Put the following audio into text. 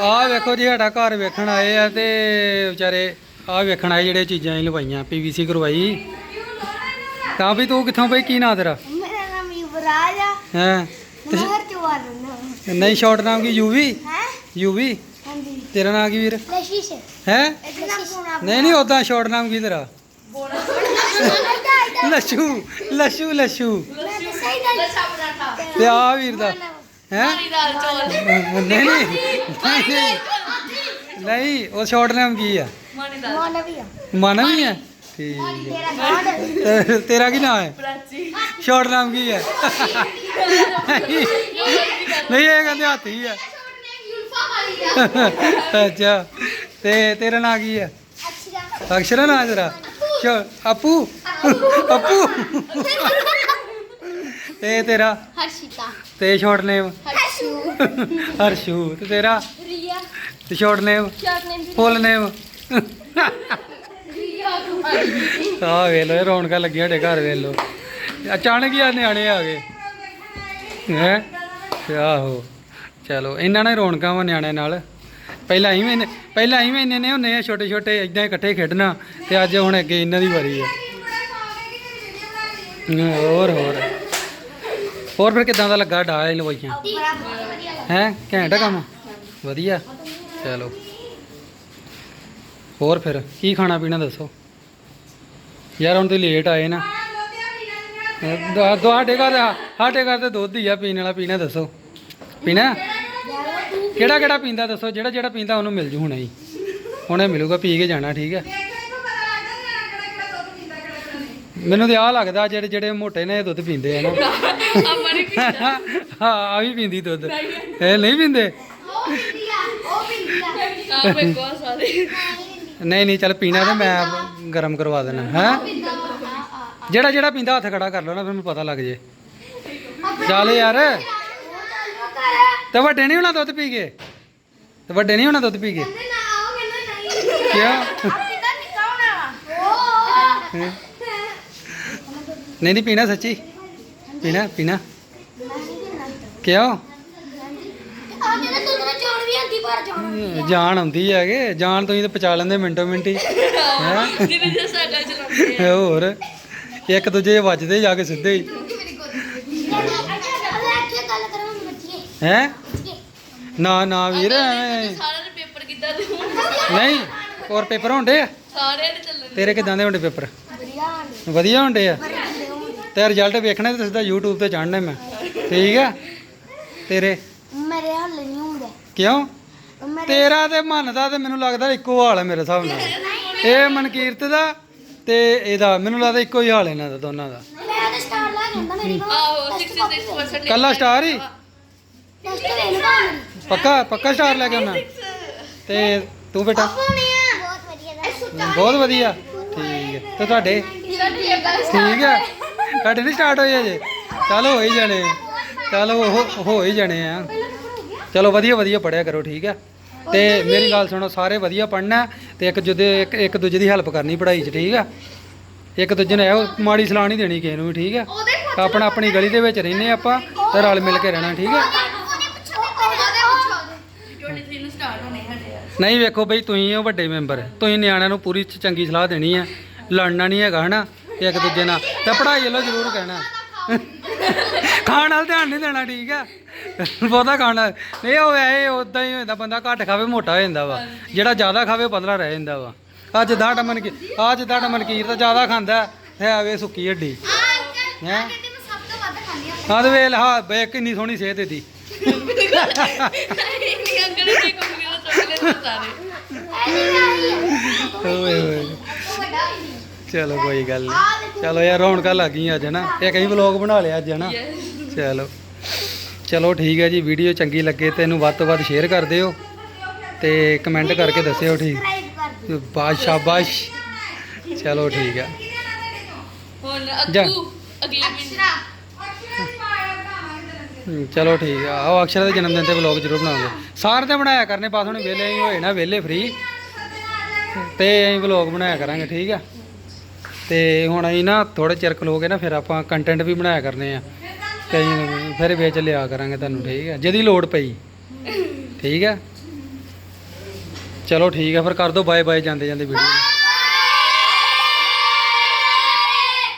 ਆਹ ਵੇਖੋ ਜੀ ਸਾਡਾ ਘਰ ਵੇਖਣ ਆਏ ਆ ਤੇ ਵਿਚਾਰੇ ਆਹ ਵੇਖਣ ਆਏ ਜਿਹੜੇ ਚੀਜ਼ਾਂ ਹੀ ਲਵਾਈਆਂ ਪੀਵੀਸੀ ਕਰਵਾਈ। ਤਾਂ ਵੀ ਤੂੰ ਕਿੱਥੋਂ ਬਈ ਕੀ ਨਾਂ ਤੇਰਾ? ਮੇਰਾ ਨਾਮ ਯੁਵਰਾਜ ਆ। ਹੈ? ਮੈਂ ਹਰ ਚਵਾ ਦਿੰਦਾ ਨਹੀਂ ਸ਼ਾਰਟ ਨਾਮ ਕੀ ਯੂਵੀ? ਹੈ? ਯੂਵੀ? ਹਾਂਜੀ। ਤੇਰਾ ਨਾਮ ਕੀ ਵੀਰ? ਲਸ਼ੀਸ਼। ਹੈ? ਨਹੀਂ ਨਹੀਂ ਉਦਾਂ ਸ਼ਾਰਟ ਨਾਮ ਕੀ ਤੇਰਾ? ਗੱਲ ਲੱਛਾ ਪਰਾਠਾ ਤੇ ਆ ਵੀਰ ਦਾ। ਹੈ? ਦਾਲ ਚੌਲ। ਨਹੀਂ ਨਹੀਂ। ਨਹੀਂ ਨਹੀਂ ਨਹੀਂ ਉਹ ਸ਼ਾਰਟ ਨਾਮ ਕੀ ਆ? ਮਾਨੀ ਦਾਲ ਮਨ ਵੀ ਆ? ਮਨ ਵੀ ਹੈ ਠੀਕ ਹੈ। ਤੇਰਾ ਗਾਡ ਤੇ- ਤੇਰਾ ਕੀ ਨਾਮ ਹੈ? ਪ੍ਰਾਚੀ। ਸ਼ਾਰਟ ਨਾਮ ਕੀ ਹੈ? ਨਹੀਂ ਇਹ ਕਹਿੰਦੇ ਹਾਥੀ ਹੈ ਅੱਛਾ। ਤੇ ਤੇਰਾ ਨਾਂ ਕੀ ਹੈ? ਅੱਛਾ ਅਕਸ਼ਰਾ ਨਾਂ ਤੇਰਾ? ਆਪੂ ਆਪੂ ਤੇ ਤੇਰਾ? ਹਰਸ਼ਿਤਾ ਤੇ ਸ਼ਾਰਟ ਨੇਮ ਹਰਸ਼ੂ। ਹਰਸ਼ੂ। ਤੇ ਤੇਰਾ? ਰੀਆ। ਤੇ ਸ਼ਾਰਟ ਨੇਮ ਸ਼ਾਰਟ ਨੇਮ ਫੁੱਲ ਨੇਮ ਰੀਆ ਆ ਵੇਖ ਲੋ ਰੌਣਕਾਂ ਲੱਗੀਆਂ ਸਾਡੇ ਘਰ ਵੇਖ ਲੋ ਅਚਾਨਕ ਹੀ ਆ ਨਿਆਣੇ ਆ ਗਏ। ਹੈ? ਆਹੋ। ਚਲੋ ਇਹਨਾਂ ਹੀ ਰੌਣਕਾਂ ਵਾ ਨਿਆਣਿਆਂ ਨਾਲ। ਪਹਿਲਾਂ ਹੀ ਮੈਨੇ ਪਹਿਲਾਂ ਹੀ ਮੈਨੇ ਨੇ ਹੁੰਨੇ ਆ ਛੋਟੇ ਛੋਟੇ ਇਦਾਂ ਇਕੱਠੇ ਖੇਡਣਾ ਤੇ ਅੱਜ ਹੁਣ ਅੱਗੇ ਇਹਨਾਂ ਦੀ ਵਾਰੀ ਹਾਂ, ਹੋਰ ਹੋਰ। ਹੋਰ ਫਿਰ ਕਿਦਾਂ ਦਾ ਲੱਗਾ ਡਾ ਲਵਾਈਆਂ? ਹੈ? ਘੈਂਟ ਆ ਕੰਮ? ਵਧੀਆ। ਚਲੋ। ਹੋਰ ਫਿਰ ਕੀ ਖਾਣਾ ਪੀਣਾ ਦੱਸੋ? ਯਾਰ ਹੁਣ ਤੇ ਲੇਟ ਆਏ ਨਾ। ਤੁਹਾਡੇ ਘਰ ਸਾਡੇ ਘਰ ਤੇ ਦੁੱਧ ਹੀ ਆ ਪੀਣ ਵਾਲਾ। ਪੀਣਾ ਦੱਸੋ। ਪੀਣਾ? ਕਿਹੜਾ ਕਿਹੜਾ ਪੀਂਦਾ ਦੱਸੋ? ਜਿਹੜਾ ਜਿਹੜਾ ਪੀਂਦਾ ਉਹਨੂੰ ਮਿਲ ਜੂ ਹੁਣੇ ਹੀ। ਹੁਣੇ ਮਿਲੂਗਾ ਪੀ ਕੇ ਜਾਣਾ ਠੀਕ ਹੈ ਮੈਨੂੰ ਤੇ ਆਹ ਲੱਗਦਾ ਜਿਹੜੇ ਜਿਹੜੇ ਮੋਟੇ ਨੇ ਇਹ ਦੁੱਧ ਪੀਂਦੇ ਆ ਨਾ। ਅਮਰੀ ਹਾਂ ਆ ਵੀ ਪੀਂਦੀ ਦੁੱਧ। ਇਹ ਨਹੀਂ ਪੀਂਦੇ? ਉਹ ਪਿੰਦੀ ਆ ਆ ਬੇਗਵਾ ਸਾਰੇ। ਨਹੀਂ ਨਹੀਂ ਚੱਲ ਪੀਣਾ ਤੇ ਮੈਂ ਗਰਮ ਕਰਵਾ ਦੇਣਾ ਹੈ? ਜਿਹੜਾ ਜਿਹੜਾ ਪੀਂਦਾ ਹੱਥ ਖੜਾ ਕਰ ਲਓ ਨਾ ਫਿਰ ਮੈਨੂੰ ਪਤਾ ਲੱਗ ਜੇ। ਚੱਲ ਯਾਰ। ਤੇ ਵੱਡੇ ਨਹੀਂ ਹੋਣਾ ਦੁੱਧ ਪੀ ਕੇ? ਤੇ ਵੱਡੇ ਨਹੀਂ ਹੋਣਾ ਦੁੱਧ ਪੀ ਕੇ? ਕਿਉਂ? ਹੈਂ? ਨਹੀਂ ਨਹੀਂ ਪੀਣਾ ਸੱਚੀ। ਪੀਣਾ ਪੀਣਾ। ਕਿਉਂ? ਜਾਨ ਆਉਂਦੀ ਹੈਗੇ। ਜਾਨ ਤੁਸੀਂ ਤੇ ਪਚਾ ਲੈਂਦੇ ਮਿੰਟੋ ਮਿੰਟੀ ਸਾਈਕਲ ਚਲਾਉਂਦੇ ਆ ਹੋਰ ਇੱਕ ਦੂਜੇ ਵੱਜਦੇ ਜਾ ਕੇ ਸਿੱਧੇ ਹੀ। ਹੈ? ਨਾ ਨਾ ਵੀਰ। ਐਵੇਂ ਸਾਰਿਆਂ ਦੇ ਪੇਪਰ ਕਿੱਦਾਂ ਦੇ ਹੋਣ ਨਹੀਂ ਹੋਰ ਪੇਪਰ ਹੁੰਦੇ ਆ? ਸਾਰਿਆਂ ਦੇ ਚੱਲਣ ਤੇਰੇ ਕਿਦਾਂ ਦੇ ਹੁੰਦੇ ਪੇਪਰ? ਵਧੀਆ ਹੁੰਦੇ ਆ? ਤੇ ਰਿਜ਼ਲਟ ਵੇਖਣਾ ਤੇ ਸਿੱਧਾ YouTube ਤੇ ਚੜਨਾ ਮੈਂ। ਠੀਕ ਆ? ਤੇਰੇ? ਮੇਰੇ ਹੱਲ ਨਹੀਂ ਹੁੰਦਾ। ਕਿਉਂ? ਤੇਰਾ ਤੇ ਮਨ ਦਾ ਤੇ ਮੈਨੂੰ ਲੱਗਦਾ ਇੱਕੋ ਹਾਲ ਹੈ ਮੇਰੇ ਹਿਸਾਬ ਨਾਲ। ਇਹ ਮਨਕੀਰਤ ਦਾ ਤੇ ਇਹਦਾ ਮੈਨੂੰ ਲੱਗਦਾ ਇੱਕੋ ਹੀ ਹਾਲ ਹੈ ਇਹਨਾਂ ਦਾ ਦੋਨਾਂ ਦਾ। ਮੈਂ ਤਾਂ ਸਟਾਰ ਲਾ ਜਾਂਦਾ ਮੇਰੀ ਆਹੋ 66% ਕੱਲਾ ਸਟਾਰ ਹੀ? ਪੱਕਾ ਪੱਕਾ ਸਟਾਰ ਲੈ ਕੇ ਆਉਣਾ। ਤੇ ਤੂੰ ਬੇਟਾ? ਬਹੁਤ ਵਧੀਆ ਬਹੁਤ ਵਧੀਆ। ਠੀਕ ਹੈ। ਤੇ ਤੁਹਾਡੇ? ਠੀਕ ਹੈ। ਤੁਹਾਡੇ ਨਹੀਂ ਸਟਾਰਟ ਹੋਏ ਅਜੇ। ਚੱਲ ਹੋ ਹੀ ਜਾਣੇ। ਚੱਲ ਉਹ ਹੋ ਹੀ ਜਾਣੇ ਆ। ਚਲੋ ਵਧੀਆ ਵਧੀਆ ਪੜਿਆ ਕਰੋ, ਠੀਕ ਹੈ ਤੇ ਮੇਰੀ ਗੱਲ ਸੁਣੋ, ਸਾਰੇ ਵਧੀਆ ਪੜਨਾ ਤੇ ਇੱਕ ਜੁਦੇ ਇੱਕ ਇੱਕ ਦੂਜੇ ਦੀ ਹੈਲਪ ਕਰਨੀ ਪੜ੍ਹਾਈ 'ਚ, ਠੀਕ ਆ। ਇੱਕ ਦੂਜੇ ਨੇ ਮਾੜੀ ਸਲਾਹ ਨਹੀਂ ਦੇਣੀ ਕਿਸੇ ਨੂੰ ਵੀ, ਠੀਕ ਆ। ਆਪਣਾ ਆਪਣੀ ਗਲੀ ਦੇ ਵਿੱਚ ਰਹਿੰਦੇ ਆਪਾਂ ਤੇ ਰਲ ਮਿਲ ਕੇ ਰਹਿਣਾ, ਠੀਕ ਆ। ਨਹੀਂ ਵੇਖੋ ਬਈ, ਤੁਸੀਂ ਉਹ ਵੱਡੇ ਮੈਂਬਰ। ਤੁਸੀਂ ਨਿਆਣਿਆਂ ਨੂੰ ਪੂਰੀ ਚੰਗੀ ਸਲਾਹ ਦੇਣੀ ਆ। ਲੜਨਾ ਨਹੀਂ ਹੈਗਾ, ਹਨਾ? ਇੱਕ ਦੂਜੇ ਨਾਲ। ਤੇ ਪੜ੍ਹਾਈ ਵੱਲੋਂ ਜ਼ਰੂਰ ਕਹਿਣਾ। ਖਾਣ ਵੱਲ ਧਿਆਨ ਨਹੀਂ ਦੇਣਾ ਠੀਕ ਆ। ਬਹੁਤਾ ਖਾਣਾ ਨਹੀਂ ਉਹ ਐ ਉਦਾਂ ਹੀ ਹੋ ਜਾਂਦਾ ਬੰਦਾ ਘੱਟ ਖਾਵੇ ਮੋਟਾ ਹੋ ਜਾਂਦਾ ਵਾ। ਜਿਹੜਾ ਜ਼ਿਆਦਾ ਖਾਵੇ ਪਤਲਾ ਰਹਿ ਜਾਂਦਾ ਵਾ। ਅੱਜ ਦਾ ਟਮਨ ਕੀ ਅੱਜ ਦਾ ਟਮਨ ਕੀਰ ਤਾਂ ਜ਼ਿਆਦਾ ਖਾਂਦਾ। ਹੈ ਆਵੇ ਸੁੱਕੀ ਹੱਡੀ। ਹੈ? ਹਾਂ ਤੇ ਵੇਲ ਹਾਂ ਬੇ ਕਿੰਨੀ ਸੋਹਣੀ ਸਿਹਤ ਇਹਦੀ। ਓਏ ਹੋਏ। ਚਲੋ ਕੋਈ ਗੱਲ ਨਹੀਂ ਚਲੋ ਯਾਰ ਰੌਣਕਾਂ ਲੱਗ ਗਈਆਂ ਅੱਜ ਨਾ ਇਹ ਕਈ ਵਲੌਗ ਬਣਾ ਲਿਆ ਅੱਜ ਨਾ ਚਲੋ। ਚਲੋ ਠੀਕ ਹੈ ਜੀ ਵੀਡੀਓ ਚੰਗੀ ਲੱਗੇ ਤੇ ਇਹਨੂੰ ਵੱਧ ਤੋਂ ਵੱਧ ਸ਼ੇਅਰ ਕਰ ਦਿਓ ਤੇ ਕਮੈਂਟ ਕਰਕੇ ਦੱਸਿਓ ਠੀਕ? ਬਾਸ਼ ਸ਼ਾਬਾਸ਼ ਚਲੋ ਠੀਕ ਹੈ ਹੁਣ। ਅੱਗੂ ਅਗਲੇ ਚਲੋ ਠੀਕ ਆ। ਆਓ ਅਕਸ਼ਰ ਦੇ ਜਨਮ ਦਿਨ ਤੇ ਵਲੌਗ ਜ਼ਰੂਰ ਬਣਾਉਂਗੇ ਸਾਰੇ ਤੇ ਬਣਾਇਆ ਕਰਨੇ ਬਸ ਹੁਣ ਵਿਹਲੇ ਹੀ ਹੋਏ ਨਾ ਵਿਹਲੇ ਫ੍ਰੀ ਤੇ ਅਸੀਂ ਵਲੌਗ ਬਣਾਇਆ ਕਰਾਂਗੇ ਠੀਕ ਆ? ਤੇ ਹੁਣ ਅਸੀਂ ਨਾ ਥੋੜੇ ਚਿਰ ਖਲੋ ਕੇ ਨਾ ਫਿਰ ਆਪਾਂ ਕੰਟੈਂਟ ਵੀ ਬਣਾਇਆ ਕਰਨੇ ਆ। ਕਈ ਫਿਰ ਵੇਚ ਲਿਆ ਕਰਾਂਗੇ ਤੁਹਾਨੂੰ, ਠੀਕ ਹੈ ਜਿਹਦੀ ਲੋੜ ਪਈ। ਠੀਕ ਹੈ ਚਲੋ ਠੀਕ ਹੈ ਫਿਰ ਕਰ ਦਿਓ ਬਾਏ ਬਾਏ ਜਾਂਦੇ ਜਾਂਦੇ ਵੀਡੀਓ